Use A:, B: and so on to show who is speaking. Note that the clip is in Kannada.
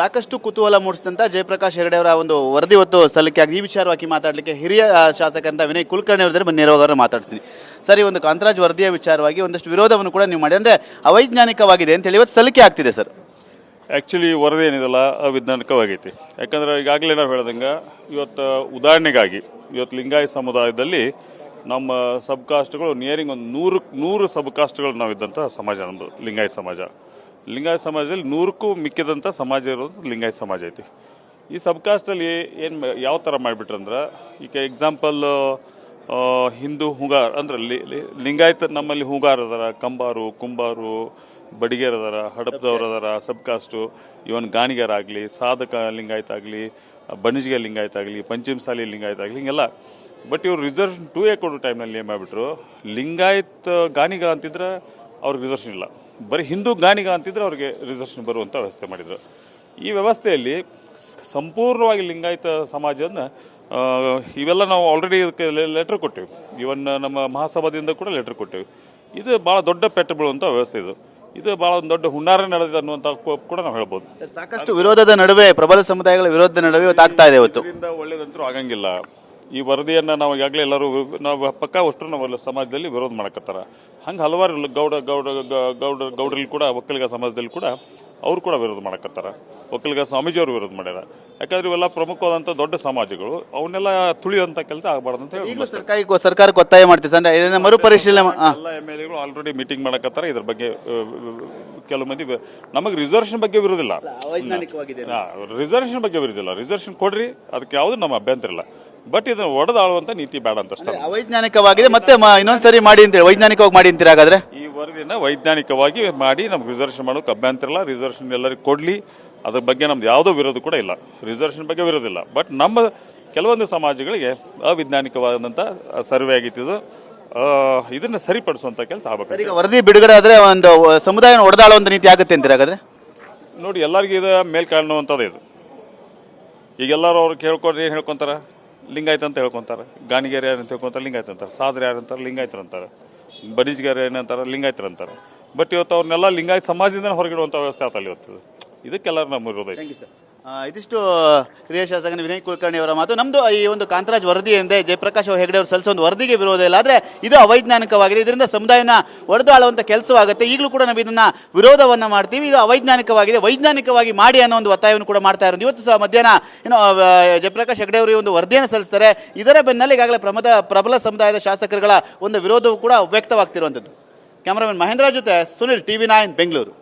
A: ಸಾಕಷ್ಟು ಕುತೂಹಲ ಮೂಡಿಸಿದಂಥ ಜಯಪ್ರಕಾಶ್ ಹೆಗಡೆ ಅವರ ಒಂದು ವರದಿ ಹೊತ್ತು ಸಲ್ಲಿಕೆ ಆಗಿ ಈ ವಿಚಾರವಾಗಿ ಮಾತಾಡಲಿಕ್ಕೆ ಹಿರಿಯ ಶಾಸಕ ಶಾಸಕರಂತ ವಿನಯ್ ಕುಲಕರ್ಣಿ ಅವರಿದ್ದರೆ ಬನ್ನಿ, ನೇರವಾಗಿ ಮಾತಾಡ್ತೀನಿ. ಸರ್ ಈ ಒಂದು ಕಾಂತರಾಜ್ ವರದಿಯ ವಿಚಾರವಾಗಿ ಒಂದಷ್ಟು ವಿರೋಧವನ್ನು ಕೂಡ ನೀವು ಮಾಡಿ. ಅಂದರೆ ಅವೈಜ್ಞಾನಿಕವಾಗಿದೆ ಅಂತೇಳಿ ಇವತ್ತು ಸಲ್ಲಿಕೆ ಆಗ್ತಿದೆ, ಸರ್.
B: ಆ್ಯಕ್ಚುಲಿ ವರದಿ ಏನಿದೆಲ್ಲ ಅವೈಜ್ಞಾನಿಕವಾಗೈತಿ. ಯಾಕಂದರೆ ಈಗಾಗಲೇ ನಾವು ಹೇಳ್ದಂಗೆ ಇವತ್ತು ಉದಾಹರಣೆಗಾಗಿ ಇವತ್ತು ಲಿಂಗಾಯತ ಸಮುದಾಯದಲ್ಲಿ ನಮ್ಮ ಸಬ್ ಕಾಸ್ಟ್ಗಳು ನಿಯರಿಂಗ್ ಒಂದು ನೂರು ನೂರು ಸಬ್ ಕಾಸ್ಟ್ಗಳು ನಾವಿದ್ದಂಥ ಸಮಾಜ ನಮ್ಮದು ಲಿಂಗಾಯತ ಸಮಾಜ. ಲಿಂಗಾಯತ ಸಮಾಜದಲ್ಲಿ ನೂರಕ್ಕೂ ಮಿಕ್ಕಿದಂಥ ಸಮಾಜ ಇರೋದು ಲಿಂಗಾಯತ ಸಮಾಜ ಐತಿ. ಈ ಸಬ್ ಕಾಸ್ಟಲ್ಲಿ ಏನು ಯಾವ ಥರ ಮಾಡಿಬಿಟ್ರಂದ್ರೆ ಈಗ ಎಕ್ಸಾಂಪಲ್ ಹಿಂದೂ ಹುಂಗಾರ್, ಅಂದ್ರೆ ಲಿಂಗಾಯತ ನಮ್ಮಲ್ಲಿ ಹುಂಗಾರ್ ಅದಾರ, ಕಂಬಾರು, ಕುಂಬಾರು, ಬಡಿಗೇರ್ ಅದಾರ, ಹಡಪದವ್ರು ಅದಾರ ಸಬ್ ಕಾಸ್ಟು ಇವನ್ ಗಾಣಿಗರಾಗಲಿ ಸಾಧಕ ಲಿಂಗಾಯತ ಆಗಲಿ, ಬಣಿಜ್ಗೆ ಲಿಂಗಾಯತ ಆಗಲಿ, ಪಂಚಮಸಾಲಿ ಲಿಂಗಾಯತ ಆಗಲಿ, ಹಿಂಗೆಲ್ಲ. ಬಟ್ ಇವರು ರಿಸರ್ವೇಷನ್ ಟೂ ಎ ಕೊಡೋ ಟೈಮ್ನಲ್ಲಿ ಏನು ಮಾಡಿಬಿಟ್ರು, ಲಿಂಗಾಯತ್ ಗಾಣಿಗ ಅಂತಿದ್ರೆ ಅವ್ರಿಗೆ ರಿಸರ್ವೇಷನ್ ಇಲ್ಲ. ಬರೀ ಹಿಂದೂ ಗಾಣಿಗ ಅಂತಿದ್ರೆ ಅವ್ರಿಗೆ ರಿಸರ್ವೇಷನ್ ಬರುವಂಥ ವ್ಯವಸ್ಥೆ ಮಾಡಿದರು. ಈ ವ್ಯವಸ್ಥೆಯಲ್ಲಿ ಸಂಪೂರ್ಣವಾಗಿ ಲಿಂಗಾಯತ ಸಮಾಜವನ್ನು ಇವೆಲ್ಲ ನಾವು ಆಲ್ರೆಡಿ ಇದಕ್ಕೆ ಲೆಟ್ರ್ ಕೊಟ್ಟಿವಿ. ಇವನ್ ನಮ್ಮ ಮಹಾಸಭಾದಿಂದ ಕೂಡ ಲೆಟ್ರ್ ಕೊಟ್ಟಿವಿ. ಇದು ಭಾಳ ದೊಡ್ಡ ಪೆಟ್ಟು ಬೀಳುವಂಥ ವ್ಯವಸ್ಥೆ ಇದು. ಇದು ಭಾಳ ಒಂದು ದೊಡ್ಡ ಹುನ್ನಾರ ನಡೆದಿದೆ ಅನ್ನುವಂಥ ಕೂಡ ನಾವು ಹೇಳ್ಬೋದು.
A: ಸಾಕಷ್ಟು ವಿರೋಧದ ನಡುವೆ ಪ್ರಬಲ ಸಮುದಾಯಗಳ ವಿರೋಧದ ನಡುವೆ ಇವತ್ತು ಆಗ್ತಾ ಇದೆ ಇವತ್ತು.
B: ಒಳ್ಳೇದಂತೂ ಆಗಂಗಿಲ್ಲ. ಈ ವರದಿಯನ್ನು ನಾವು ಈಗಾಗಲೇ ಎಲ್ಲರೂ ನಾವು ಪಕ್ಕ ಅಷ್ಟು ನಾವು ಸಮಾಜದಲ್ಲಿ ವಿರೋಧ ಮಾಡಕತ್ತಾರ. ಹಂಗೆ ಹಲವಾರು ಗೌಡ ಗೌಡ ಗೌಡ ಗೌಡರಲ್ಲಿ ಕೂಡ ಒಕ್ಕಲಿಗ ಸಮಾಜದಲ್ಲಿ ಕೂಡ ಅವ್ರು ಕೂಡ ವಿರೋಧ ಮಾಡಕತ್ತಾರ. ಒಕ್ಕಲಿಗ ಸ್ವಾಮೀಜಿಯವರು ವಿರೋಧ ಮಾಡ್ಯಾರ. ಯಾಕಂದ್ರೆ ಇವೆಲ್ಲ ಪ್ರಮುಖವಾದಂಥ ದೊಡ್ಡ ಸಮಾಜಗಳು ಅವನ್ನೆಲ್ಲ ತುಳಿಯುವಂಥ ಕೆಲಸ ಆಗಬಾರ್ದು ಅಂತ ಹೇಳಿ
A: ಸರ್ಕಾರಕ್ಕೆ ಸರ್ಕಾರಕ್ಕೆ ಒತ್ತಾಯ ಮಾಡ್ತೀವಿ ಅಂದ್ರೆ ಇದನ್ನ ಮರುಪರಿಶೀಲನೆ
B: ಎಲ್ಲ ಎಂ ಎಲ್ ಎಗಳು ಆಲ್ರೆಡಿ ಮೀಟಿಂಗ್ ಮಾಡಕತ್ತಾರ. ಇದ್ರ ಬಗ್ಗೆ ಕೆಲವು ಮಂದಿ ನಮಗೆ ರಿಸರ್ವೇಷನ್ ಬಗ್ಗೆ ವಿರೋಧಿಲ್ಲ ರಿಸರ್ವೇಷನ್ ಬಗ್ಗೆ ವಿರೋಧಿಲ್ಲ ರಿಸರ್ವೇಷನ್ ಕೊಡ್ರಿ. ಅದಕ್ಕೆ ಯಾವುದು ನಮ್ಮ ಅಭ್ಯಂತರ ಇಲ್ಲ. ಬಟ್ ಇದನ್ನ ಒಡೆದಾಳುವಂಥ ನೀತಿ ಬೇಡ ಅಂತ ಅಷ್ಟೇ
A: ಅವೈಜ್ಞಾನಿಕವಾಗಿದೆ ಮತ್ತೆ ಇನ್ನೊಂದ್ಸರಿ ಮಾಡಿ ಅಂತೇಳಿ ವೈಜ್ಞಾನಿಕವಾಗಿ ಮಾಡಿ ಅಂತೀರಿ ಹಾಗಾದ್ರೆ?
B: ಈ ವರದಿನ ವೈಜ್ಞಾನಿಕವಾಗಿ ಮಾಡಿ ನಮ್ಗೆ ರಿಸರ್ವೇಷನ್ ಮಾಡೋಕೆ ಅಭ್ಯಂತರ ಇಲ್ಲ ರಿಸರ್ವೇಷನ್ ಎಲ್ಲರಿಗೂ ಕೊಡಲಿ. ಅದ್ರ ಬಗ್ಗೆ ನಮ್ದು ಯಾವುದೋ ವಿರೋಧ ಕೂಡ ಇಲ್ಲ. ರಿಸರ್ವೇಷನ್ ಬಗ್ಗೆ ವಿರೋಧ ಇಲ್ಲ. ಬಟ್ ನಮ್ಮ ಕೆಲವೊಂದು ಸಮಾಜಗಳಿಗೆ ಅವೈಜ್ಞಾನಿಕವಾದಂಥ ಸರ್ವೆ ಆಗಿತ್ತು ಇದನ್ನ ಸರಿಪಡಿಸುವಂಥ ಕೆಲಸ ಆಗ್ಬೇಕು.
A: ಈಗ ವರದಿ ಬಿಡುಗಡೆ ಆದ್ರೆ ಒಂದು ಸಮುದಾಯ ಒಡೆದಾಳುವಂತ ನೀತಿ ಆಗುತ್ತೆ ಅಂತೀರಿ ಹಾಗಾದ್ರೆ?
B: ನೋಡಿ ಎಲ್ಲರಿಗೂ ಇದು ಮೇಲ್ ಕಾಣುವಂಥದ್ದು ಇದು. ಈಗ ಎಲ್ಲರೂ ಅವ್ರು ಕೇಳ್ಕೊಂಡ್ರೆ ಏನು ಹೇಳ್ಕೊಂತಾರ? ಲಿಂಗಾಯತ ಅಂತ ಹೇಳ್ಕೊಂತಾರೆ. ಗಾಣಿಗೇರಿ ಯಾರು ಅಂತ ಹೇಳ್ಕೊಂತಾರೆ, ಲಿಂಗಾಯತ ಅಂತಾರೆ. ಸಾದ್ರ ಯಾರು ಅಂತಾರೆ, ಲಿಂಗಾಯತರು ಅಂತಾರೆ. ಬಡಿಜ್ಗಾರ ಏನಂತಾರೆ ಲಿಂಗಾಯತರು ಅಂತಾರೆ. ಬಟ್ ಇವತ್ತು ಅವ್ರನ್ನೆಲ್ಲ ಲಿಂಗಾಯತ ಸಮಾಜದಿಂದ ಹೊರಗಿಡುವಂಥ ವ್ಯವಸ್ಥೆ ಆತಲ್ಲ ಇವತ್ತು. ಇದಕ್ಕೆಲ್ಲರೂ ನಮ್ಮ
A: ಇರೋದೈತೆ ಇದಿಷ್ಟು ಹಿರಿಯ ಶಾಸಕನ ವಿನಯ್ ಕುಲಕರ್ಣಿ ಅವರ ಮಾತು. ನಮ್ದು ಈ ಒಂದು ಕಾಂತರಾಜ್ ವರದಿ ಎಂದೇ ಜಯಪ್ರಕಾಶ್ ಹೆಗಡೆ ಅವರು ಸಲ್ಲಿಸೋ ಒಂದು ವರದಿಗೆ ವಿರೋಧ ಇಲ್ಲ. ಆದ್ರೆ ಇದು ಅವೈಜ್ಞಾನಿಕವಾಗಿದೆ. ಇದರಿಂದ ಸಮುದಾಯನ ಒಡೆದಾಳುವಂತ ಕೆಲಸವಾಗುತ್ತೆ. ಈಗಲೂ ಕೂಡ ನಾವು ಇದನ್ನ ವಿರೋಧವನ್ನ ಮಾಡ್ತೀವಿ. ಇದು ಅವೈಜ್ಞಾನಿಕವಾಗಿದೆ. ವೈಜ್ಞಾನಿಕವಾಗಿ ಮಾಡಿ ಅನ್ನೋ ಒಂದು ಒತ್ತಾಯವನ್ನು ಕೂಡ ಮಾಡ್ತಾ ಇರೋದು. ಇವತ್ತು ಸಹ ಮಧ್ಯಾಹ್ನ, ಏನು ಜಯಪ್ರಕಾಶ್ ಹೆಗಡೆ ಅವರು ಈ ಒಂದು ವರದಿಯನ್ನು ಸಲ್ಲಿಸ್ತಾರೆ. ಇದರ ಬೆನ್ನಲ್ಲಿ ಈಗಾಗಲೇ ಪ್ರಮದ, ಪ್ರಬಲ ಸಮುದಾಯದ ಶಾಸಕರುಗಳ ಒಂದು ವಿರೋಧವು ಕೂಡ ವ್ಯಕ್ತವಾಗ್ತಿರುವಂಥದ್ದು. ಕ್ಯಾಮರಾಮನ್ ಮಹೇಂದ್ರ ಜೊತೆ ಸುನಿಲ್, ಟಿವಿ ನೈನ್, ಬೆಂಗಳೂರು.